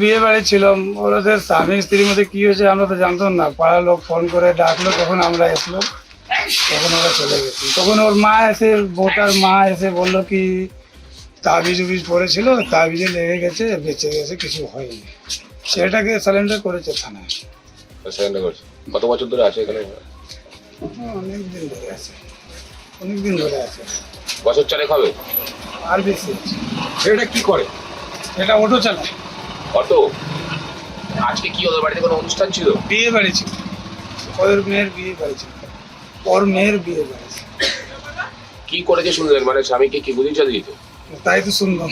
বিয়ে বাড়ি ছিলাম ওদের স্বামী স্ত্রীর মধ্যে কি হয়েছে আমরা তো জানতাম না। পাড়ার লোক ফোন করে ডাকলো তখন আমরা এসলো তখন ওরা চলে গেছি। তখন ওর মা এসে বউটার মা এসে বলল কি তাবিজ উবিজ পড়েছিল তাবিজে লেগে গেছে বেঁচে গেছে কিছু হয়নি। সেটাকে স্যালেন্ডার করেছে থানায়। করছে। কত বছর ধরে আছে এখানে? অনেক দিন ধরে আছে। অনেক দিন ধরে আছে। বছর চারেক হবে? আর বেশি। এটা কি করে? এটা অটো চালায়। অটো আজকে কি ওদের বাড়িতে কোনো অনুষ্ঠান ছিল? বিয়ে বাড়ি ছিল। ওর মেয়ের বিয়ে বাড়ি ছিল। ওর মেয়ের বিয়ে বাড়ি ছিল। কি করেছে শুনলেন? মানে স্বামীকে কি গুলি চালিয়ে দিত? তাই তো শুনলাম।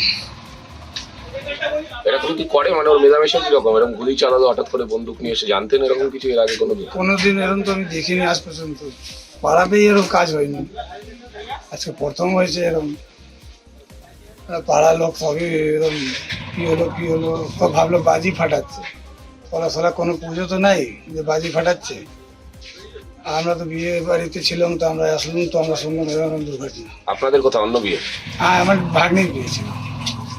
এরকম কি করে? মানে ওর মেজামেশা কীরকম? এরকম গুলি চালালো হঠাৎ করে বন্দুক নিয়ে এসে জানতেন এরকম কিছু এর আগে কোনো কোনোদিন এরকম তো আমি দেখিনি আজ পর্যন্ত। পাড়াতেই এরকম কাজ হয়নি। আজকে প্রথম হয়েছে এরকম। পাড়ার লোক সবই এরকম কি হলো কি হলো সব ভাবলো বাজি ফাটাচ্ছে। ওরা সারা কোনো পুজো তো নাই যে বাজি ফাটাচ্ছে। আমরা তো বিয়ে বাড়িতে ছিলাম তো আমরা আসলাম তো আমরা শুনলাম এরকম দুর্ঘটনা। আপনাদের কথা অন্য বিয়ে? হ্যাঁ আমার ভাগ্নির বিয়ে ছিল।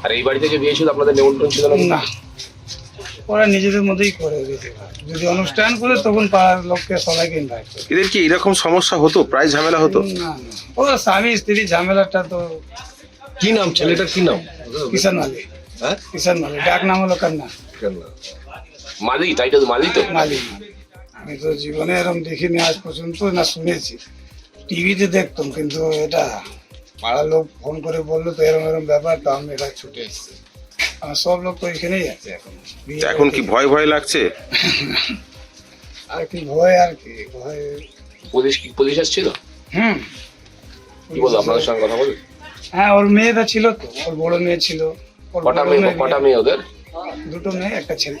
আর এই বাড়িতে যে বিয়ে ছিল আপনাদের নিমন্ত্রণ ছিল না? ওরা নিজেদের মধ্যেই করে যদি অনুষ্ঠান করে তখন পাড়ার লোককে সবাইকে ইনভাইট করে। এদের কি এরকম সমস্যা হতো? প্রায় ঝামেলা হতো? না না। ও স্বামী স্ত্রী ঝামেলাটা তো কি নাম? ছেলেটার কি নাম? কিষান মালি হ্যাঁ? কিষান মালি ডাক নাম হলো কান্না মালি টাইটেল মালি তো মালি আমি তো জীবনে এরকম দেখিনি আজ পর্যন্ত না শুনেছি। টিভিতে দেখতাম কিন্তু এটা পাড়ার লোক ফোন করে বলল তো এরকম এরকম ব্যাপার তো আমি এটা ছুটে এসেছি। আমার সব লোক তো এখানেই আছে এখন। এখন কি ভয় ভয় লাগছে? আর কি ভয় আর কি ভয়। পুলিশ কি পুলিশ এসেছিল হুম। কি বলল আপনাদের সঙ্গে কথা বলি? হ্যাঁ ওর মেয়েটা ছিল তো ওর বড় মেয়ে ছিল। কটা মেয়ে? কটা মেয়ে ওদের? দুটো মেয়ে একটা ছেলে।